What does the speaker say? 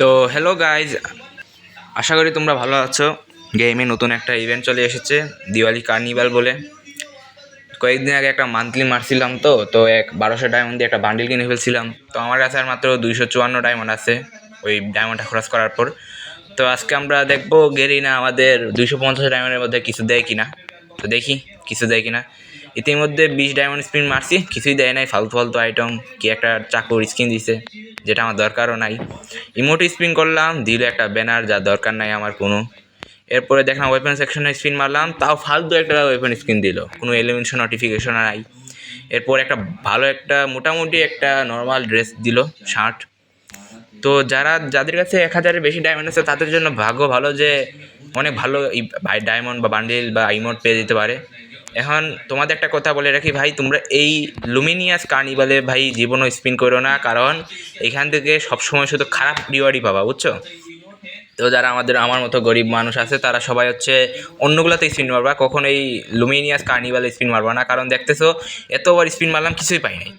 তো hello guys আশা করি তোমরা ভালো আছো। গেমে নতুন একটা ইভেন্ট চলে এসেছে, দিওয়ালি কার্নিভাল বলে। কয়েকদিন আগে একটা মান্থলি মারছিলাম তো তো এক বারোশো ডায়মন্ড দিয়ে একটা বান্ডিল কিনে ফেলছিলাম। তো আমার কাছে আর মাত্র দুইশো চুয়ান্ন ডায়মন্ড আছে, ওই ডায়মন্ডটা খরচ করার পর। তো আজকে আমরা দেখব গেরি না আমাদের দুইশো পঞ্চাশ ডায়মন্ডের মধ্যে কিছু দেয় কিনা। তো দেখি, কিছু দেয় কিনা। ইতিমধ্যে বিশ ডায়মন্ড স্পিন মারছি, কিছুই দেয় নাই, ফালতু ফালতু আইটেম কি একটা চাকুর স্কিন দিছে, যেটা আমার দরকারও নাই। ইমোট স্পিন করলাম, দিল একটা ব্যানার যা দরকার নাই আমার কোনো। এরপরে দেখলাম ওয়েপন সেকশনে স্পিন মারলাম, তাও ফালতু একটা ওয়েপন স্কিন দিল, কোনো এলিমেন্টেশন নোটিফিকেশন নাই। এরপর একটা ভালো একটা, মোটামুটি একটা নর্মাল ড্রেস দিল শার্ট তো যারা, যাদের কাছে এক হাজারের বেশি ডায়মন্ড আছে, তাদের জন্য ভাগ্য ভালো যে অনেক ভালো এই ডায়মন্ড বা বান্ডিল বা ইমোট পেয়ে যেতে পারে। এখন তোমাদের একটা কথা বলে রাখি ভাই, তোমরা এই লুমিনিয়াস কার্নিভালে ভাই জীবনও স্পিন করো না, কারণ এখান থেকে সবসময় শুধু খারাপ রিওয়ার্ডই পাবা, বুঝছ? তো যারা আমাদের, আমার মতো গরিব মানুষ আছে, তারা সবাই হচ্ছে অন্যগুলোতে স্পিন মারবা কখন এই লুমিনিয়াস কার্নিভালে স্পিন মারবা না, কারণ দেখতেছো, এতবার স্পিন মারলাম, কিছুই পাই নাই।